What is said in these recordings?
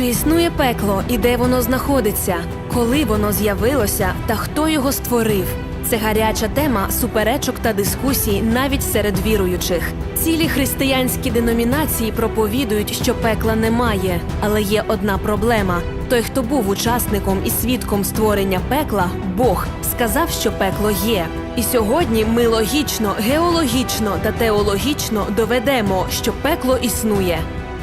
Чи існує пекло і де воно знаходиться? Коли воно з'явилося та хто його створив? Це гаряча тема суперечок та дискусій навіть серед віруючих. Цілі християнські деномінації проповідують, що пекла немає, але є одна проблема: той, хто був учасником і свідком створення пекла, Бог сказав, що пекло є. І сьогодні ми логічно, геологічно та теологічно доведемо, що пекло існує.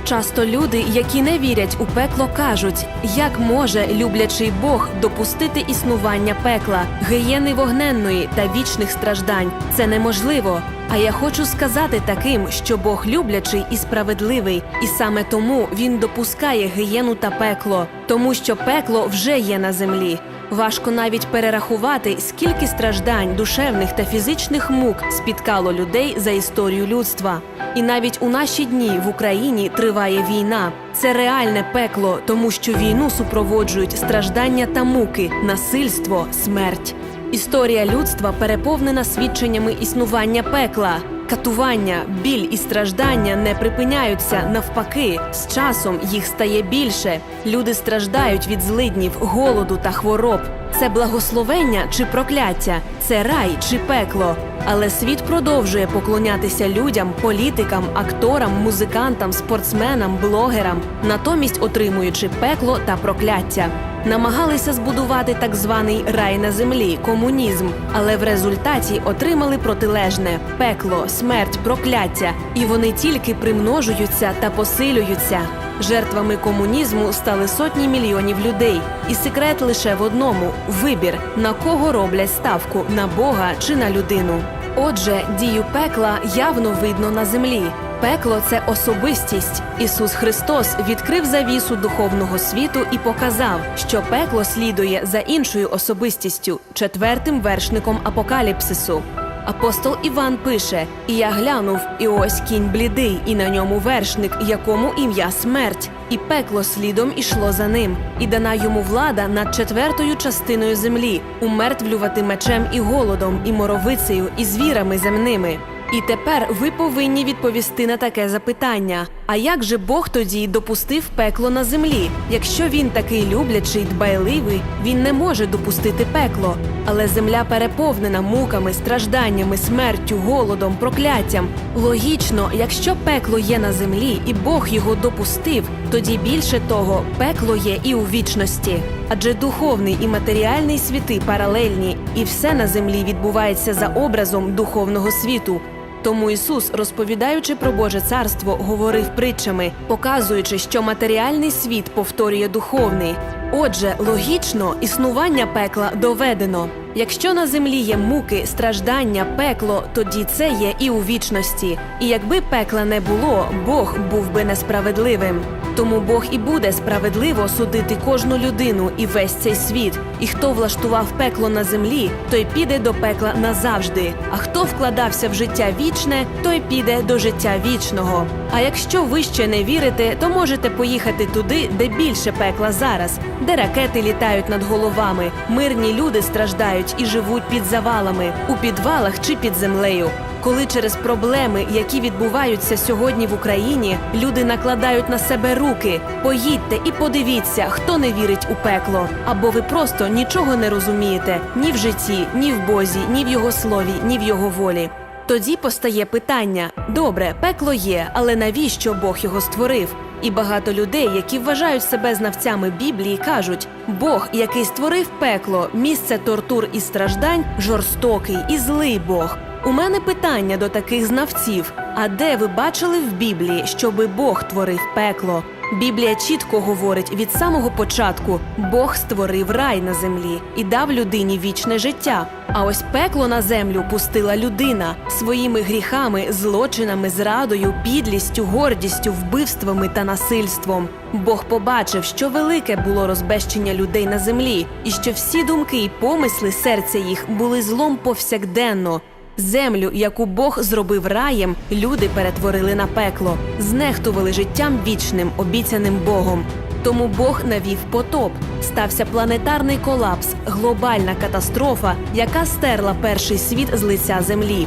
Часто люди, які не вірять у пекло, кажуть, як може люблячий Бог допустити існування пекла, гієни вогненної та вічних страждань. Це неможливо. А я хочу сказати таким, що Бог люблячий і справедливий, і саме тому він допускає гієну та пекло, тому що пекло вже є на землі. Важко навіть перерахувати, скільки страждань, душевних та фізичних мук спіткало людей за історію людства. І навіть у наші дні в Україні триває війна. Це реальне пекло, тому що війну супроводжують страждання та муки, насильство, смерть. Історія людства переповнена свідченнями існування пекла. Катування, біль і страждання не припиняються. Навпаки, з часом їх стає більше. Люди страждають від злиднів, голоду та хвороб. Це благословення чи прокляття, це рай чи пекло. Але світ продовжує поклонятися людям, політикам, акторам, музикантам, спортсменам, блогерам, натомість отримуючи пекло та прокляття. Намагалися збудувати так званий рай на землі, комунізм, але в результаті отримали протилежне пекло, смерть, прокляття, і вони тільки примножуються та посилюються. Жертвами комунізму стали сотні мільйонів людей, і секрет лише в одному: вибір на кого роблять ставку на Бога чи на людину. Отже, дію пекла явно видно на землі. Пекло це особистість. Ісус Христос відкрив завісу духовного світу і показав, що пекло слідує за іншою особистістю, четвертим вершником апокаліпсису. Апостол Іван пише: І я глянув, і ось кінь блідий, і на ньому вершник, якому ім'я смерть, і пекло слідом ішло за ним, і дана йому влада над четвертою частиною землі, умертвлювати мечем і голодом, і моровицею, і звірами земними. І тепер ви повинні відповісти на таке запитання: а як же Бог тоді допустив пекло на землі? Якщо він такий люблячий, дбайливий, він не може допустити пекло. Але земля переповнена муками, стражданнями, смертю, голодом, прокляттям. Логічно, якщо пекло є на землі і Бог його допустив, тоді більше того, пекло є і у вічності. Адже духовний і матеріальний світи паралельні, і все на землі відбувається за образом духовного світу. Тому Ісус, розповідаючи про Боже царство, говорив притчами, показуючи, що матеріальний світ повторює духовний. Отже, логічно існування пекла доведено. Якщо на землі є муки, страждання, пекло, тоді це є і у вічності. І якби пекла не було, Бог був би несправедливим. Тому Бог і буде справедливо судити кожну людину і весь цей світ. І хто влаштував пекло на землі, той піде до пекла назавжди. А хто вкладався в життя вічне, той піде до життя вічного. А якщо ви ще не вірите, то можете поїхати туди, де більше пекла зараз, де ракети літають над головами, мирні люди страждають і живуть під завалами, у підвалах чи під землею. Коли через проблеми, які відбуваються сьогодні в Україні, люди накладають на себе руки. Поїдьте і подивіться, хто не вірить у пекло, або ви просто нічого не розумієте ні в житті, ні в Бозі, ні в його слові, ні в його волі. Тоді постає питання: добре, пекло є, але навіщо Бог його створив? І багато людей, які вважають себе знавцями Біблії, кажуть: Бог, який створив пекло, місце тортур і страждань, жорстокий і злий Бог. У мене питання до таких знавців: а де ви бачили в Біблії, щоби Бог творив пекло? Біблія чітко говорить від самого початку: Бог створив рай на землі і дав людині вічне життя. А ось пекло на землю пустила людина своїми гріхами, злочинами, зрадою, підлістю, гордістю, вбивствами та насильством. Бог побачив, що велике було розбещення людей на землі, і що всі думки й помисли серця їх були злом повсякденно. Землю, яку Бог зробив раєм, люди перетворили на пекло, знехтували життям вічним, обіцяним Богом. Тому Бог навів потоп. Стався планетарний колапс, глобальна катастрофа, яка стерла перший світ з лиця землі.